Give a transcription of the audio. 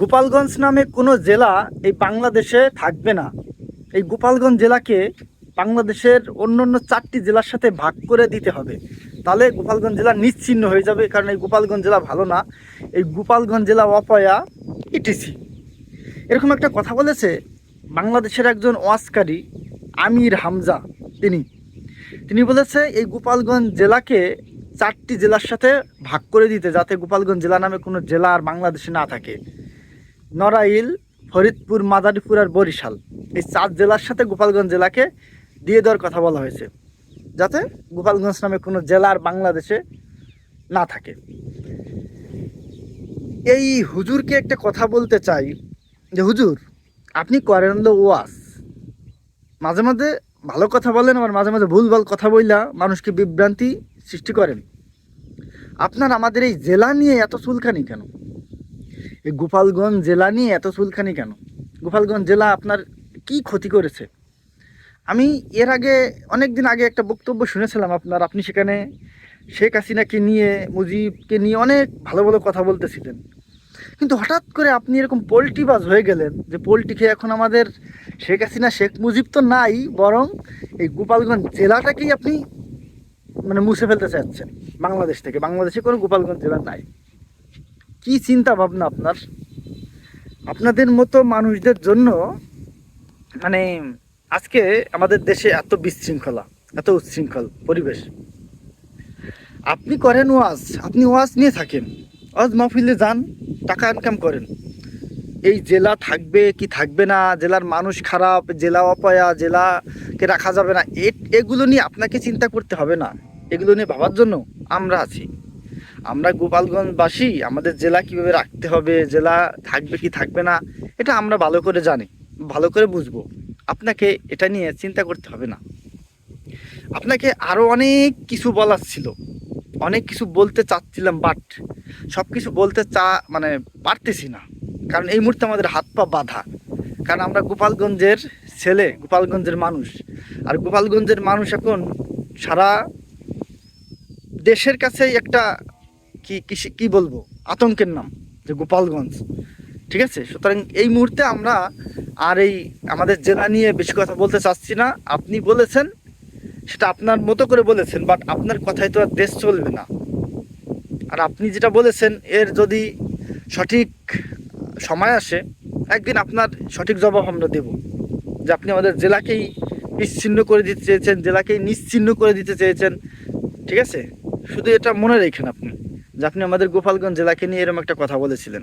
গোপালগঞ্জ নামে কোনো জেলা এই বাংলাদেশে থাকবে না। এই গোপালগঞ্জ জেলাকে বাংলাদেশের অন্য অন্য চারটি জেলার সাথে ভাগ করে দিতে হবে। তাহলে গোপালগঞ্জ জেলা নিশ্চিহ্ন হয়ে যাবে, কারণ এই গোপালগঞ্জ জেলা ভালো না। এই গোপালগঞ্জ জেলা অপয়া ইটিসি এরকম একটা কথা বলেছে বাংলাদেশের একজন ওয়াসকারী, আমির হামজা, তিনি। তিনি বলেছে, এই গোপালগঞ্জ জেলাকে চারটি জেলার সাথে ভাগ করে দিতে যাতে গোপালগঞ্জ জেলা নামে কোনো জেলা আর বাংলাদেশে না থাকে। নড়াইল, ফরিদপুর, মাদারীপুর আর বরিশাল। এই চার জেলার সাথে গোপালগঞ্জ জেলাকে দিয়ে দেওয়ার কথা বলা হয়েছে, যাতে গোপালগঞ্জ নামে কোনো জেলার বাংলাদেশে না থাকে। এই হুজুরকে একটা কথা বলতে চাই, যে হুজুর, আপনি করেন তো ওয়াস মাঝে মাঝে ভালো কথা বলেন, আবার মাঝে মাঝে ভুলভাল কথা বইলা মানুষকে বিভ্রান্তি সৃষ্টি করেন। আপনার আমাদের এই জেলা নিয়ে এত চুলখানি কেন? এই গোপালগঞ্জ জেলা নিয়ে এত চুলখানি কেন? গোপালগঞ্জ জেলা আপনার কি ক্ষতি করেছে? আমি এর আগে অনেক দিন আগে একটা বক্তব্য শুনেছিলাম আপনার, আপনি সেখানে শেখ হাসিনাকে নিয়ে, মুজিবকে নিয়ে অনেক ভালো ভালো কথা বলতেছিলেন। কিন্তু হঠাৎ করে আপনি এরকম পোলট্রিবাজ হয়ে গেলেন যে পোলট্রি খেয়ে এখন আমাদের শেখ হাসিনা, শেখ মুজিব তো নাই, বরং এই গোপালগঞ্জ জেলাটাকেই আপনি মানে মুছে ফেলতে চাচ্ছেন। বাংলাদেশ থেকে। বাংলাদেশে কোনো গোপালগঞ্জ জেলা নাই। কি চিন্তা ভাবনা আপনার? আপনাদের মতো মানুষদের জন্য মানে আজকে আমাদের দেশে এত বিশৃঙ্খলা, এত উচ্ছৃঙ্খল পরিবেশ। আপনি করেন ওয়াজ, আপনি ওয়াজ নিয়ে থাকেন। ওয়াজ মাহফিলে যান, টাকা ইনকাম করেন। এই জেলা থাকবে কি থাকবে না, জেলার মানুষ খারাপ, জেলা অপয়া, জেলাকে রাখা যাবে না এগুলো নিয়ে আপনাকে চিন্তা করতে হবে না। এগুলো নিয়ে ভাবার জন্য আমরা আছি। আমরা গোপালগঞ্জবাসী, আমাদের জেলা কীভাবে রাখতে হবে, জেলা থাকবে কি থাকবে না, এটা আমরা ভালো করে জানি, ভালো করে বুঝব। আপনাকে এটা নিয়ে চিন্তা করতে হবে না। আপনাকে আরও অনেক কিছু বলার ছিল। অনেক কিছু বলতে চাচ্ছিলাম বাট সব কিছু বলতে চা মানে পারতেছি না। কারণ এই মুহূর্তে আমাদের হাত পা বাঁধা। কারণ আমরা গোপালগঞ্জের ছেলে, গোপালগঞ্জের মানুষ। আর গোপালগঞ্জের মানুষ এখন সারা দেশের কাছেই একটা কি কি- কি বলব? আতঙ্কের নাম, যে গোপালগঞ্জ। ঠিক আছে? সুতরাং এই মুহূর্তে আমরা আর এই আমাদের জেলা নিয়ে বেশি কথা বলতে চাচ্ছি না। আপনি বলেছেন, সেটা আপনার মতো করে বলেছেন বাট আপনার কথায় তো আর দেশ চলবে না। আর আপনি যেটা বলেছেন, এর যদি সঠিক সময় আসে, একদিন আপনার সঠিক জবাব আমরা দেব। যে আপনি আমাদের জেলাকেই বিচ্ছিন্ন করে দিতে চেয়েছেন, জেলাকেই নিশ্চিহ্ন করে দিতে চেয়েছেন। ঠিক আছে? শুধু এটা মনে রেখেন আপনি। যে আপনি আমাদের গোপালগঞ্জ জেলাকে নিয়ে এরকম একটা কথা বলেছিলেন।